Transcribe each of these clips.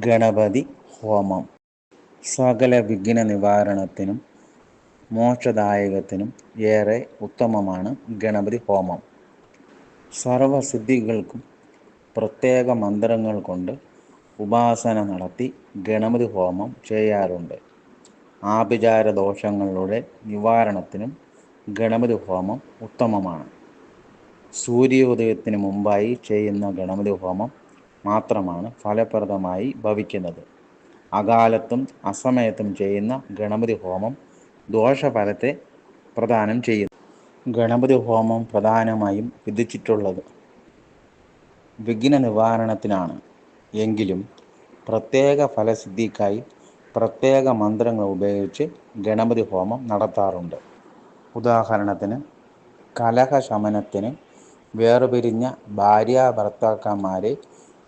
ഗണപതി ഹോമം. സകല വിഘ്ന നിവാരണത്തിനും മോക്ഷദായകത്തിനും ഏറെ ഉത്തമമാണ് ഗണപതി ഹോമം. സർവസിദ്ധികൾക്കും പ്രത്യേക മന്ത്രങ്ങൾ കൊണ്ട് ഉപാസന നടത്തി ഗണപതി ഹോമം ചെയ്യാറുണ്ട്. ആഭിചാര ദോഷങ്ങളുടെ നിവാരണത്തിനും ഗണപതി ഹോമം ഉത്തമമാണ്. സൂര്യോദയത്തിന് മുമ്പായി ചെയ്യുന്ന ഗണപതി ഹോമം മാത്രമാണ് ഫലപ്രദമായി ഭവിക്കുന്നത്. അകാലത്തും അസമയത്തും ചെയ്യുന്ന ഗണപതി ഹോമം ദോഷഫലത്തെ പ്രദാനം ചെയ്യുന്നു. ഗണപതി ഹോമം പ്രധാനമായും വിധിച്ചിട്ടുള്ളത് വിഘ്ന നിവാരണത്തിനാണ് എങ്കിലും പ്രത്യേക ഫലസിദ്ധിക്കായി പ്രത്യേക മന്ത്രങ്ങൾ ഉപയോഗിച്ച് ഗണപതി ഹോമം നടത്താറുണ്ട്. ഉദാഹരണത്തിന് കലഹശമനത്തിന് വേർപിരിഞ്ഞ ഭാര്യ ഭർത്താക്കന്മാരെ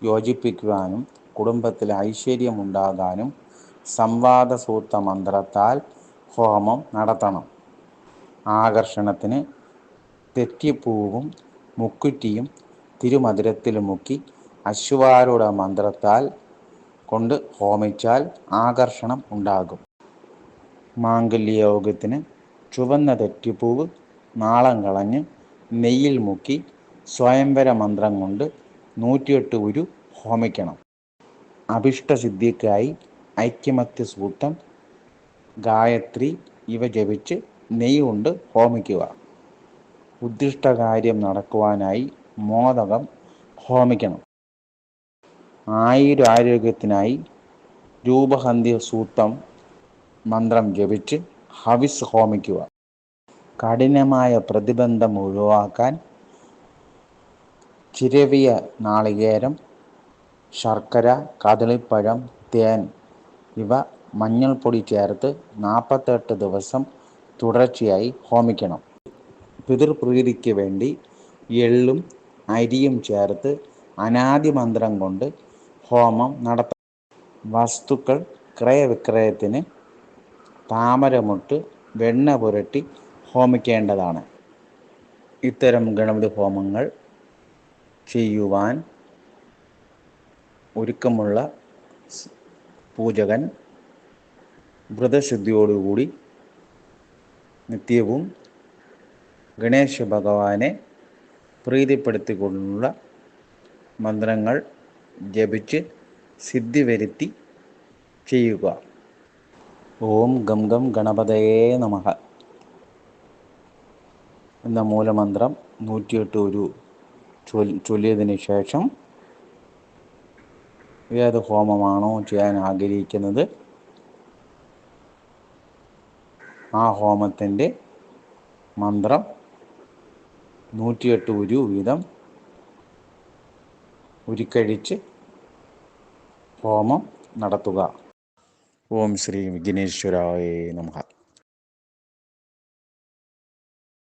യോജിപ്പിക്കുവാനും കുടുംബത്തിൽ ഐശ്വര്യം ഐശ്വര്യമുണ്ടാകാനും സംവാദസൂത്ര മന്ത്രത്താൽ ഹോമം നടത്തണം. ആകർഷണത്തിന് തെറ്റിപ്പൂവും മുക്കുറ്റിയും തിരുമധുരത്തിൽ മുക്കി അശ്വാരൂഢ മന്ത്രത്താൽ കൊണ്ട് ഹോമിച്ചാൽ ആകർഷണം ഉണ്ടാകും. മാംഗല്യയോഗത്തിന് ചുവന്ന തെറ്റിപ്പൂവ് നാളം കളഞ്ഞ് നെയ്യിൽ മുക്കി സ്വയംവര മന്ത്രം കൊണ്ട് നൂറ്റിയെട്ട് ഉരു ഹോമിക്കണം. അഭിഷ്ടസിദ്ധിക്കായി ഐക്യമത്യ സൂത്രം ഗായത്രി ഇവ ജപിച്ച് നെയ്യ് കൊണ്ട് ഹോമിക്കുക. ഉദ്ദിഷ്ടകാര്യം നടക്കുവാനായി മോദകം ഹോമിക്കണം. ആയുരാരോഗ്യത്തിനായി രൂപഹന്തി സൂത്രം മന്ത്രം ജപിച്ച് ഹവിസ് ഹോമിക്കുക. കഠിനമായ പ്രതിബന്ധം ഒഴിവാക്കാൻ ചിരവിയ നാളികേരം ശർക്കര കദളിപ്പഴം തേൻ ഇവ മഞ്ഞൾപ്പൊടി ചേർത്ത് നാൽപ്പത്തെട്ട് ദിവസം തുടർച്ചയായി ഹോമിക്കണം. പിതൃപ്രീതിക്ക് വേണ്ടി എള്ളും അരിയും ചേർത്ത് അനാദി മന്ത്രം കൊണ്ട് ഹോമം നടത്ത വസ്തുക്കൾ ക്രയവിക്രയത്തിന് താമരമുട്ട് വെണ്ണ പുരട്ടി ഹോമിക്കേണ്ടതാണ്. ഇത്തരം ഗണപതി ഹോമങ്ങൾ ചെയ്യുവാൻ ഒരുക്കമുള്ള പൂജകൻ വ്രതശുദ്ധിയോടുകൂടി നിത്യവും ഗണേശ ഭഗവാനെ പ്രീതിപ്പെടുത്തിക്കൊണ്ടുള്ള മന്ത്രങ്ങൾ ജപിച്ച് സിദ്ധി വരുത്തി ചെയ്യുക. ഓം ഗം ഗം ഗണപതയേ നമഃ. എന്ന മൂലമന്ത്രം നൂറ്റിയെട്ട് ഒരു ചൊല്ലിയതിന് ശേഷം ഏത് ഹോമമാണോ ചെയ്യാൻ ആഗ്രഹിക്കുന്നത് ആ ഹോമത്തിന്റെ മന്ത്രം നൂറ്റിയെട്ട് ഉരു വീതം ഉരുക്കഴിച്ച് ഹോമം നടത്തുക. ഓം ശ്രീ വിഘ്നേശ്വരായ നമഃ.